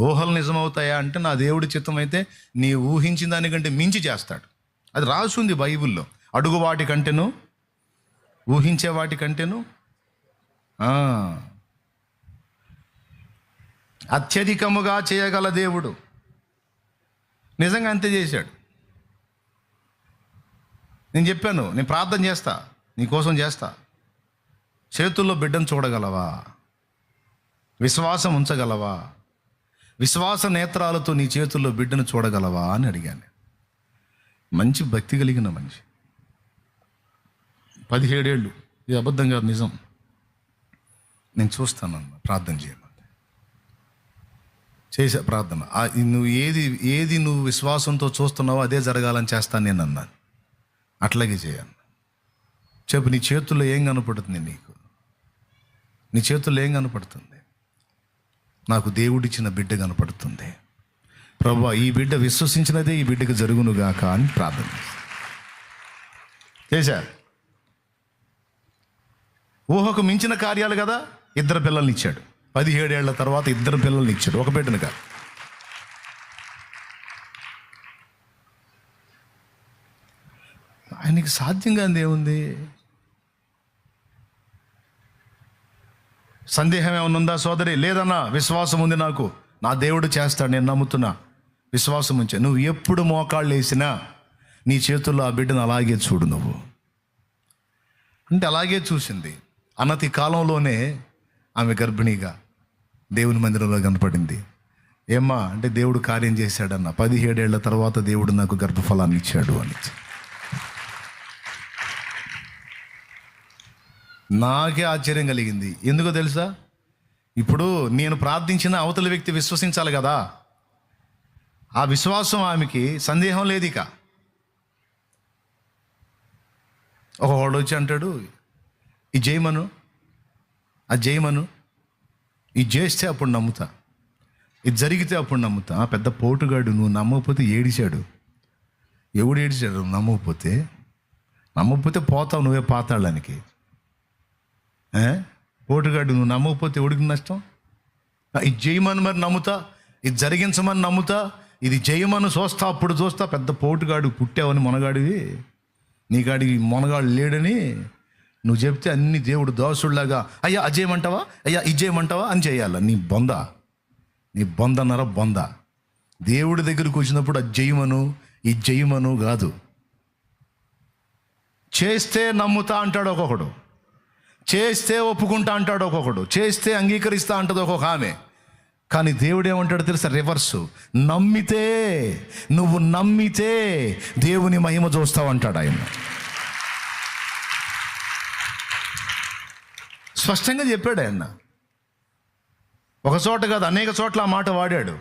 ఊహలు నిజమవుతాయా అంటే నా దేవుడి చిత్తం అయితే నీ ఊహించిన దానికంటే మించి చేస్తాడు. అది రాసుంది బైబిల్లో. అడుగు వాటి కంటేను ఊహించే వాటి కంటేను అత్యధికముగా చేయగల దేవుడు. నిజంగా అంతే చేశాడు. నేను చెప్పాను నేను ప్రార్థన చేస్తా నీకోసం చేస్తా. చేతుల్లో బిడ్డను చూడగలవా? విశ్వాసం ఉంచగలవా? విశ్వాస నేత్రాలతో నీ చేతుల్లో బిడ్డను చూడగలవా అని అడిగాను. మంచి భక్తి కలిగిన మనిషి. పదిహేడేళ్ళు ఇది అబద్ధం కాదు నిజం. నేను చూస్తానన్న ప్రార్థన చేయమని చేసే ప్రార్థన. నువ్వు ఏది ఏది నువ్వు విశ్వాసంతో చూస్తున్నావో అదే జరగాలని చేస్తాను నేను అన్నాను. అట్లాగే చేయను చెప్పు నీ చేతుల్లో ఏం కనపడుతుంది నీకు? నీ చేతుల్లో ఏం కనపడుతుంది? నాకు దేవుడిచ్చిన బిడ్డ కనపడుతుంది. ప్రభా ఈ బిడ్డ విశ్వసించినదే ఈ బిడ్డకు జరుగునుగాక అని ప్రార్థన చేశారు? ఊహకు మించిన కార్యాలు కదా? ఇద్దరు పిల్లల్ని ఇచ్చాడు. పదిహేడేళ్ళ తర్వాత ఇద్దరు పిల్లల్ని ఇచ్చాడు. ఒక బిడ్డను కాదు. ఆయనకి సాధ్యంగా ఏముంది సందేహం ఏమైనా ఉందా సోదరి? లేదన్నా విశ్వాసం ఉంది నాకు. నా దేవుడు చేస్తాడు నేను నమ్ముతున్నా. విశ్వాసం ఉంచే. నువ్వు ఎప్పుడు మోకాళ్ళు వేసినా నీ చేతుల్లో ఆ బిడ్డను అలాగే చూడు నువ్వు. అంటే అలాగే చూసింది. అనతి కాలంలోనే ఆమె గర్భిణిగా దేవుని మందిరంలో కనపడింది. ఏమ్మా అంటే దేవుడు కార్యం చేశాడన్న. పదిహేడేళ్ళ తర్వాత దేవుడు నాకు గర్భఫలాన్ని ఇచ్చాడు అని. నాకే ఆశ్చర్యం కలిగింది. ఎందుకో తెలుసా? ఇప్పుడు నేను ప్రార్థించిన అవతల వ్యక్తి విశ్వసించాలి కదా. ఆ విశ్వాసం ఆమెకి సందేహం లేదు ఇక. ఒకవాడు వచ్చి అంటాడు ఈ జయమను ఆ జయమను ఇది చేస్తే అప్పుడు నమ్ముతా. ఇది జరిగితే అప్పుడు నమ్ముతా. ఆ పెద్ద పోటుగాడు నువ్వు నమ్మకపోతే ఏడిచాడు. ఎవడు ఏడిచాడు? నువ్వు నమ్మకపోతే నమ్మకపోతే పోతావు నువ్వే పాతాళ్ళనికి ఏ? పోటుగాడు నువ్వు నమ్మకపోతే ఎవడికి నష్టం? ఇది చేయమని మరి నమ్ముతా? ఇది జరిగించమని నమ్ముతా? ఇది చేయమని చూస్తా అప్పుడు చూస్తా పెద్ద పోటుగాడు పుట్టావని మొనగాడివి. నీగాడి మొనగాడు లేడని నువ్వు చెప్తే అన్ని దేవుడు దోసుడిలాగా అయ్యా అజేయమంటావా అయ్యా ఇజేయమంటావా అని చేయాల. నీ బొంద. నీ బొందన్నర బొంద. దేవుడి దగ్గరికి వచ్చినప్పుడు అది జయమను ఇది జయమను కాదు. చేస్తే నమ్ముతా అంటాడు ఒక్కొక్కడు. చేస్తే ఒప్పుకుంటా అంటాడు ఒక్కొక్కడు చేస్తే అంగీకరిస్తా అంటది ఒక్కొక్క ఆమె. కానీ దేవుడు ఏమంటాడు తెలుసా? రివర్సు నమ్మితే నువ్వు నమ్మితే దేవుని మహిమ చూస్తావు అంటాడు ఆయన. స్పష్టంగా చెప్పాడు ఆయన. ఒక చోట కాదు అనేక చోట్ల ఆ మాట వాడాడు.